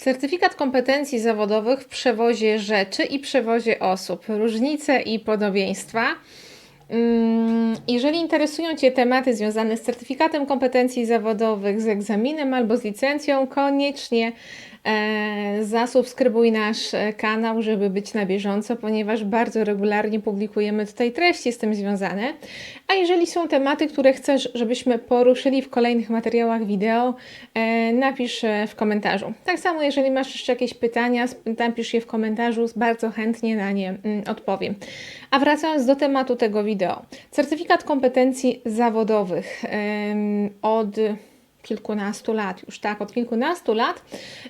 Certyfikat kompetencji zawodowych w przewozie rzeczy i przewozie osób. Różnice i podobieństwa. Mm, Jeżeli interesują Cię tematy związane z certyfikatem kompetencji zawodowych, z egzaminem albo z licencją, koniecznie e, zasubskrybuj nasz e, kanał, żeby być na bieżąco, ponieważ bardzo regularnie publikujemy tutaj treści z tym związane. A jeżeli są tematy, które chcesz, żebyśmy poruszyli w kolejnych materiałach wideo, e, napisz w komentarzu. Tak samo, jeżeli masz jeszcze jakieś pytania, napisz je w komentarzu, bardzo chętnie na nie mm, odpowiem. A wracając do tematu tego wideo. Certyfikat kompetencji zawodowych od kilkunastu lat już, tak, od kilkunastu lat.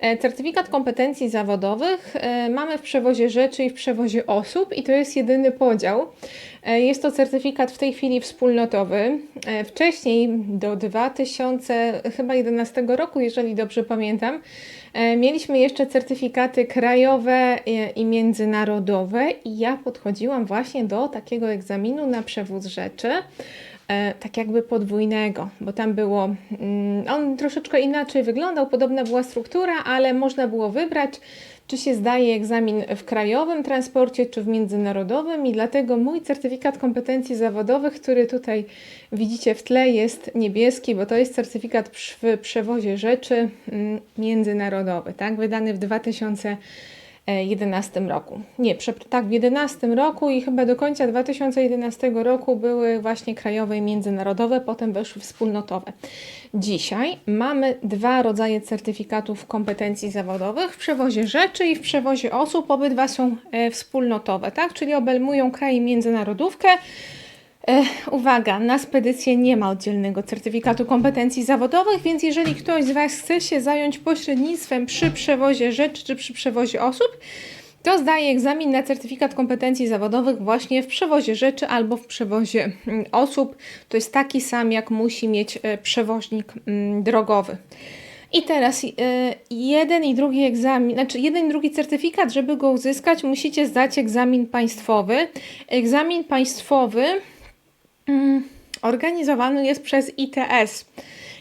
E, Certyfikat kompetencji zawodowych e, mamy w przewozie rzeczy i w przewozie osób i to jest jedyny podział. E, Jest to certyfikat w tej chwili wspólnotowy. Wcześniej do 2011 roku, jeżeli dobrze pamiętam, mieliśmy jeszcze certyfikaty krajowe i międzynarodowe i ja podchodziłam właśnie do takiego egzaminu na przewóz rzeczy tak jakby podwójnego, bo tam było, mm, on troszeczkę inaczej wyglądał, podobna była struktura, ale można było wybrać, czy się zdaje egzamin w krajowym transporcie, czy w międzynarodowym i dlatego mój certyfikat kompetencji zawodowych, który tutaj widzicie w tle jest niebieski, bo to jest certyfikat w przewozie rzeczy mm, międzynarodowy, tak, wydany w 2011 roku. Nie, tak, w 2011 roku i chyba do końca 2011 roku były właśnie krajowe i międzynarodowe, potem weszły wspólnotowe. Dzisiaj mamy dwa rodzaje certyfikatów kompetencji zawodowych w przewozie rzeczy i w przewozie osób. Obydwa są e, wspólnotowe, tak? czyli obejmują kraj i międzynarodówkę. E, uwaga, na spedycję nie ma oddzielnego certyfikatu kompetencji zawodowych, więc jeżeli ktoś z Was chce się zająć pośrednictwem przy przewozie rzeczy czy przy przewozie osób, to zdaje egzamin na certyfikat kompetencji zawodowych właśnie w przewozie rzeczy albo w przewozie mm, osób. To jest taki sam, jak musi mieć e, przewoźnik mm, drogowy. I teraz e, jeden i drugi egzamin, znaczy jeden i drugi certyfikat, żeby go uzyskać, musicie zdać egzamin państwowy. Egzamin państwowy organizowany jest przez ITS.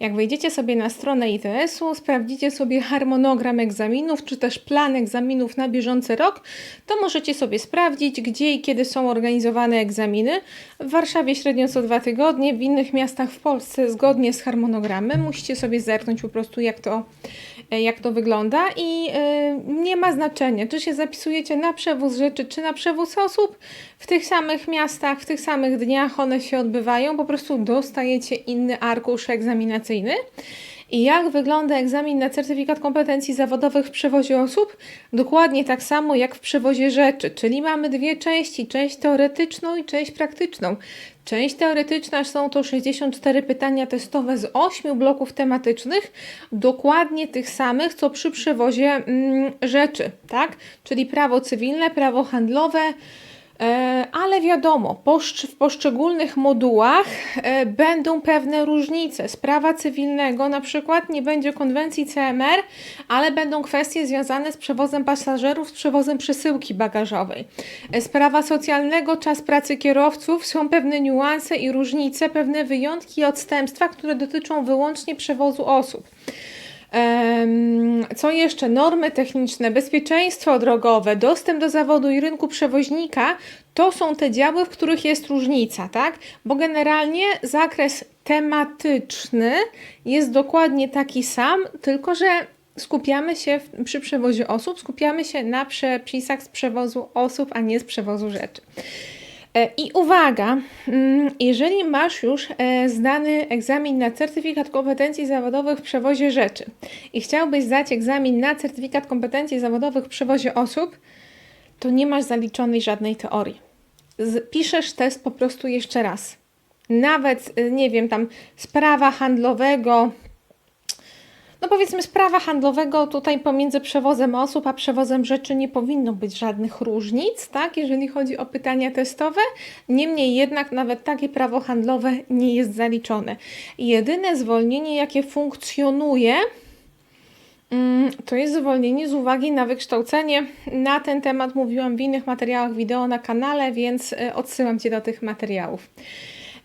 Jak wejdziecie sobie na stronę ITS-u, sprawdzicie sobie harmonogram egzaminów, czy też plan egzaminów na bieżący rok, to możecie sobie sprawdzić, gdzie i kiedy są organizowane egzaminy. W Warszawie średnio co dwa tygodnie, w innych miastach w Polsce zgodnie z harmonogramem. Musicie sobie zerknąć po prostu, jak to, jak to wygląda i e, nie ma znaczenia, czy się zapisujecie na przewóz rzeczy, czy na przewóz osób. W tych samych miastach, w tych samych dniach one się odbywają, po prostu dostajecie inny arkusz egzaminacyjny. I jak wygląda egzamin na certyfikat kompetencji zawodowych w przewozie osób? Dokładnie tak samo jak w przewozie rzeczy, czyli mamy dwie części, część teoretyczną i część praktyczną. Część teoretyczna są to 64 pytania testowe z 8 bloków tematycznych, dokładnie tych samych, co przy przewozie mm, rzeczy, tak? Czyli prawo cywilne, prawo handlowe, Ale wiadomo, w poszczególnych modułach e, będą pewne różnice. Z prawa cywilnego na przykład nie będzie konwencji CMR, ale będą kwestie związane z przewozem pasażerów, z przewozem przesyłki bagażowej. E, Z prawa socjalnego czas pracy kierowców są pewne niuanse i różnice, pewne wyjątki i odstępstwa, które dotyczą wyłącznie przewozu osób. Co jeszcze? Normy techniczne, bezpieczeństwo drogowe, dostęp do zawodu i rynku przewoźnika to są te działy, w których jest różnica, tak? Bo generalnie zakres tematyczny jest dokładnie taki sam, tylko że skupiamy się w, przy przewozie osób, skupiamy się na przepisach z przewozu osób, a nie z przewozu rzeczy. E, I uwaga, mm, jeżeli masz już e, zdany egzamin na certyfikat kompetencji zawodowych w przewozie rzeczy i chciałbyś zdać egzamin na certyfikat kompetencji zawodowych w przewozie osób, to nie masz zaliczonej żadnej teorii. Piszesz test po prostu jeszcze raz. Nawet, y, nie wiem, tam z prawa handlowego, no powiedzmy, z prawa handlowego tutaj pomiędzy przewozem osób a przewozem rzeczy nie powinno być żadnych różnic, tak, jeżeli chodzi o pytania testowe. Niemniej jednak nawet takie prawo handlowe nie jest zaliczone. Jedyne zwolnienie, jakie funkcjonuje, mm, to jest zwolnienie z uwagi na wykształcenie. Na ten temat mówiłam w innych materiałach wideo na kanale, więc y, odsyłam Cię do tych materiałów.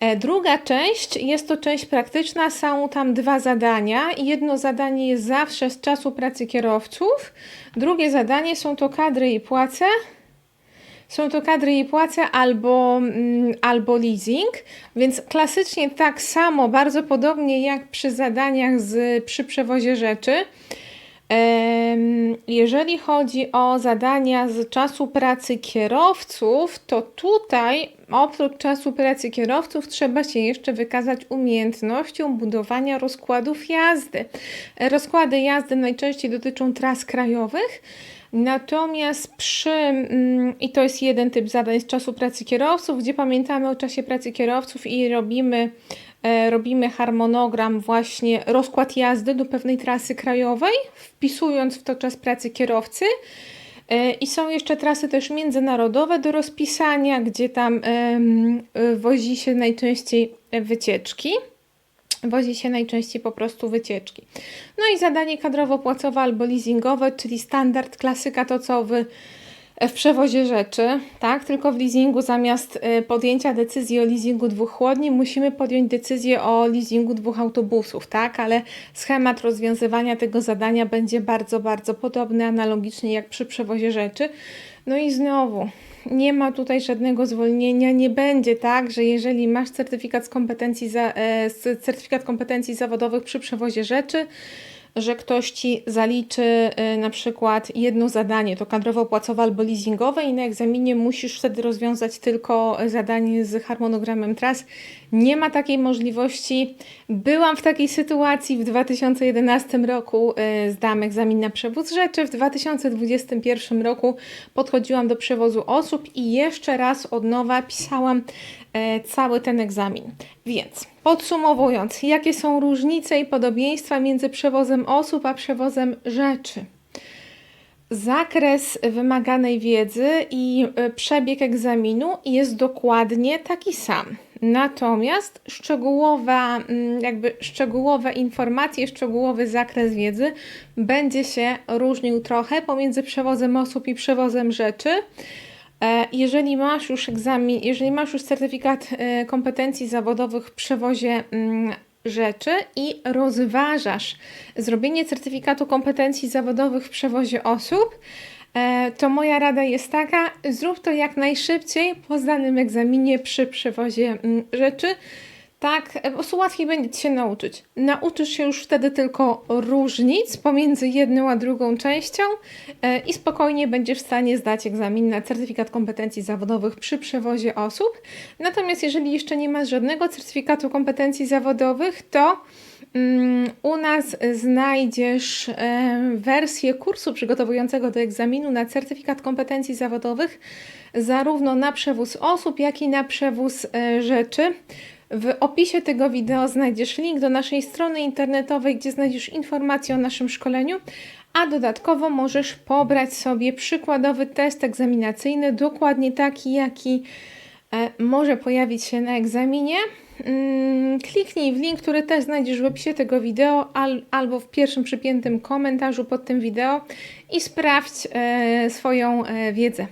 E, Druga część jest to część praktyczna, są tam dwa zadania. Jedno zadanie jest zawsze z czasu pracy kierowców, drugie zadanie są to kadry i płace. Są to kadry i płace albo, mm, albo leasing, więc klasycznie tak samo, bardzo podobnie jak przy zadaniach z, przy przewozie rzeczy. Jeżeli chodzi o zadania z czasu pracy kierowców, to tutaj oprócz czasu pracy kierowców trzeba się jeszcze wykazać umiejętnością budowania rozkładów jazdy. Rozkłady jazdy najczęściej dotyczą tras krajowych. Natomiast przy, mm, i to jest jeden typ zadań z czasu pracy kierowców, gdzie pamiętamy o czasie pracy kierowców i robimy, robimy harmonogram, właśnie rozkład jazdy do pewnej trasy krajowej, wpisując w to czas pracy kierowcy. E, I są jeszcze trasy też międzynarodowe do rozpisania, gdzie tam e, wozi się najczęściej wycieczki. Wozi się najczęściej po prostu wycieczki. No i zadanie kadrowo-płacowe albo leasingowe, czyli standard, klasyka to co w, w przewozie rzeczy, tak? Tylko w leasingu zamiast y, podjęcia decyzji o leasingu dwóch chłodni, musimy podjąć decyzję o leasingu dwóch autobusów, tak? Ale schemat rozwiązywania tego zadania będzie bardzo, bardzo podobny, analogicznie jak przy przewozie rzeczy. No i znowu, nie ma tutaj żadnego zwolnienia, nie będzie tak, że jeżeli masz certyfikat z kompetencji, za, e, certyfikat kompetencji zawodowych przy przewozie rzeczy, że ktoś ci zaliczy e, na przykład jedno zadanie, to kadrowo-płacowe albo leasingowe i na egzaminie musisz wtedy rozwiązać tylko zadanie z harmonogramem tras. Nie ma takiej możliwości. Byłam w takiej sytuacji w 2011 roku, e, zdałam egzamin na przewóz rzeczy, w 2021 roku podchodziłam do przewozu osób i jeszcze raz od nowa pisałam cały ten egzamin. Więc podsumowując, jakie są różnice i podobieństwa między przewozem osób a przewozem rzeczy? Zakres wymaganej wiedzy i e, przebieg egzaminu jest dokładnie taki sam. Natomiast szczegółowa, mm, jakby szczegółowe informacje, szczegółowy zakres wiedzy będzie się różnił trochę pomiędzy przewozem osób i przewozem rzeczy. E, Jeżeli masz już egzamin, jeżeli masz już certyfikat e, kompetencji zawodowych w przewozie mm, rzeczy i rozważasz zrobienie certyfikatu kompetencji zawodowych w przewozie osób, e, to moja rada jest taka: zrób to jak najszybciej po zdanym egzaminie przy przewozie mm, rzeczy. Tak, po łatwiej będzie się nauczyć. Nauczysz się już wtedy tylko różnic pomiędzy jedną a drugą częścią e, i spokojnie będziesz w stanie zdać egzamin na certyfikat kompetencji zawodowych przy przewozie osób. Natomiast jeżeli jeszcze nie masz żadnego certyfikatu kompetencji zawodowych, to mm, u nas znajdziesz wersję kursu przygotowującego do egzaminu na certyfikat kompetencji zawodowych, zarówno na przewóz osób, jak i na przewóz e, rzeczy. W opisie tego wideo znajdziesz link do naszej strony internetowej, gdzie znajdziesz informacje o naszym szkoleniu, a dodatkowo możesz pobrać sobie przykładowy test egzaminacyjny, dokładnie taki, jaki e, może pojawić się na egzaminie. Mm, Kliknij w link, który też znajdziesz w opisie tego wideo al, albo w pierwszym przypiętym komentarzu pod tym wideo i sprawdź e, swoją e, wiedzę.